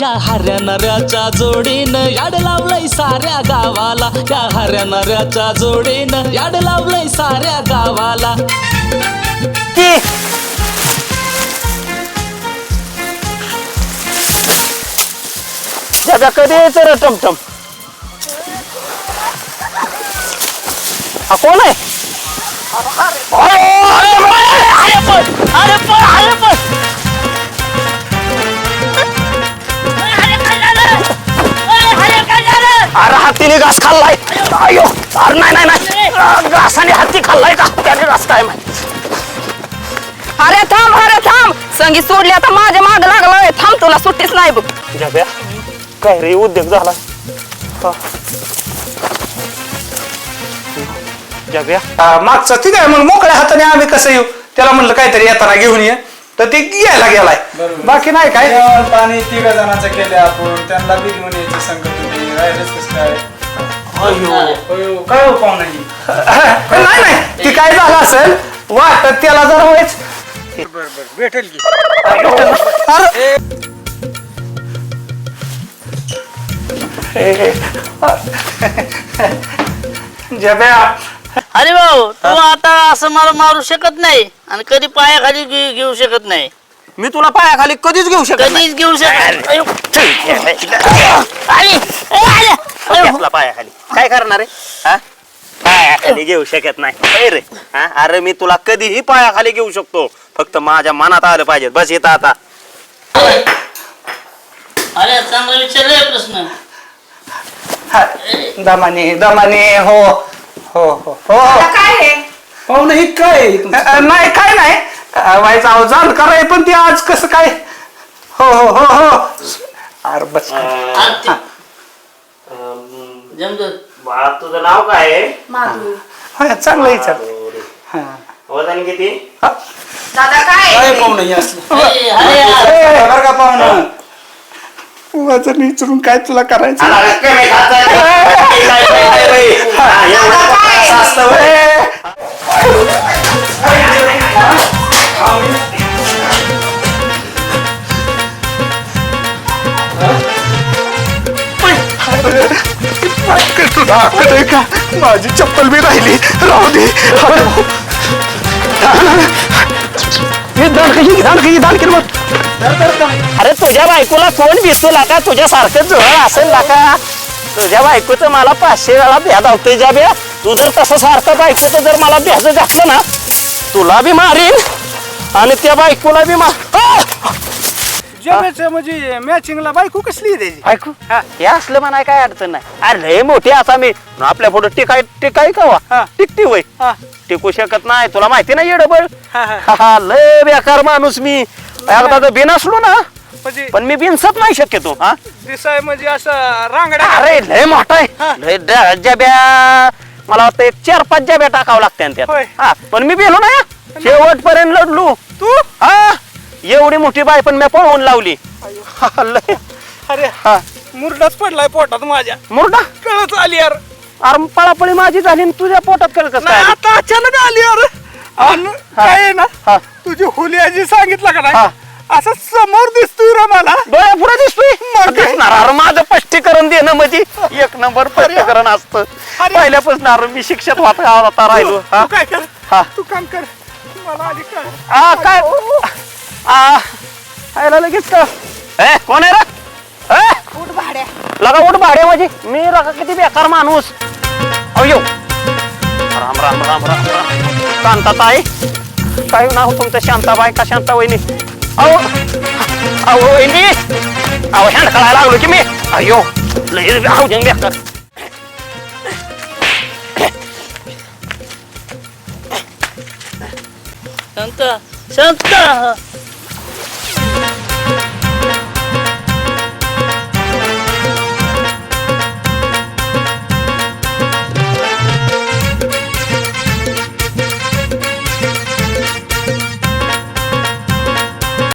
या हऱ्या नऱ्याच्या जोडीनं याड लावलंय साऱ्या गावाला या हऱ्या नऱ्याच्या जोडीनं याड लावलंय साऱ्या गावाला त्याचा कधी यायचं रे टमटम हा कोण आहे अरे, अरे, अरे, पण, अरे, पण, अरे, अरे हातीने घास खाल्लाय. अयो अरे नाही नाही नाही. घासाने हाती खाल्लाय का? त्याने घास काय माहिती? अरे थांब अरे थांब. संगी सोडली आता माझ्या माग लागलोय. थांब तुला सुट्टीच नाही बघ. जाब्या काय रे उद्योग झाला हा. जाब्या हा, मागचा ठीक आहे मग मोकळ्या हाताने आम्ही कसं येऊ? त्याला म्हणलं काहीतरी येताना घेऊन ये. तर ते घ्यायला गेलाय. बाकी नाही काय? जेवण पाणी तिघ जणांचं केले आपण. त्यांना बी घेऊन यायचं संगत तुम्ही राहिलंच कसं काय होय, काय हो पाहुणा? नाही नाही ती काय झालं असेल? वाटत त्याला जर व्हायच. बर बर भेटेल की अरे जब्या अरे भाऊ तू आता असं मला मारू शकत नाही आणि कधी पायाखाली घे- घेऊ शकत नाही. मी तुला पायाखाली कधीच घेऊ शकत नाही. कधीच घेऊ शकत अयो. घेतला पायाखाली काय करणार आहे? हा? पायाखाली घेऊ शकत नाही. रे. हा? अरे मी तुला कधीही पायाखाली घेऊ शकतो. फक्त माझ्या मनात आलं पाहिजे. बस येतं आता. अरे चांगला विचारलाय प्रश्न. हा, दमाने दमाने हो. हो हो हो. काय हे पाहुणा ही काय? आहे तुमचं? अ, नाही काय नाही. अ, व्हायचं अहो कराय पण ते आज कसं काय? हो हो हो हो. अरे बस. ते- बाळा तुझं नाव काय आहे? हा, चांगलं विचार हा. वजन किती? दादा काय? काय पाहुणा ही असलं अरे. बरं का पाहुणा? वजन विचारून काय तुला करायचं? आला बाई? हा, एवढं असं असतं होय. का माझी चप्पल बी राहिली. राहू दे. हे कशी कशी केलं अरे तुझ्या बायकोला फोन बिसला का तुझ्या सारखं असेल ना का तुझ्या बायकोचं मला पाचशे वेळा भ्या धावतोय ज्या बे तू जर तसं सारखं बायकोचं जर मला भ्याचं घातलं ना तुला बी मारीन आणि त्या बायकोला बी मार जेवायचं म्हणजे मॅचिंगला बायको कसली त्याची? बायको? हे. असलं म्हणाय काय अडचण नाही. अरे लय मोठी आता मी. आपल्या पुढे टिकाय टिकाय का हा. टिकटी वय हा. टिकू शकत नाही. तुला माहिती नाही येडबळ? हा, हा. हा लय बेकार माणूस मी. एकदा तर बिन असलो ना. म्हणजे पण मी बिनसत नाही शक्यतो हा. दिसाय म्हणजे असं रांगडा अरे लय मोठा हा. आहे लय ड- जब्या. मला वाटतं एक चार पाच जब्या टाकावं लागते त्यात. होय. हा. पण मी बेलो ना शेवटपर्यंत लढलो. एवढी मोठी बाय पण मी पळवून लावली. हा, लय. अरे हा. मुरडाच पडलाय पोटात माझ्या. मुर्दा कळच आली यार. अरे पळापळी माझी झाली आणि तुझ्या पोटात कसं नाही, आता अचानक आली यार. काय आहे ना हा. तुझी होलियाजी सांगितलं का हा. नाही असं समोर दिसतोय रे मला. डोळ्या पुढे दिसतोय? दिसणार अरे माझं स्पष्टीकरण देणं म्हणजे एक नंबर स्पष्टीकरण असतं. अरे. पहिल्यापासून अरे मी शिक्षक होता राहिलो. हा? तू काय कर? हा. तू काम कर. मला आली काय आ, काय? आयला लगेच का? ए कोण आहे रे? ए? लगा उठ भाड्या माझी. मी रका किती बेकार माणूस. अयो राम राम राम राम राम. शांताताई काय नाव तुमचं? शांताबाई का शांता वहिनी अहो अहो वहिनी. अहो हँड कळायला लागलो की मी. अयो अहो जंग बेकार. शांत शांत.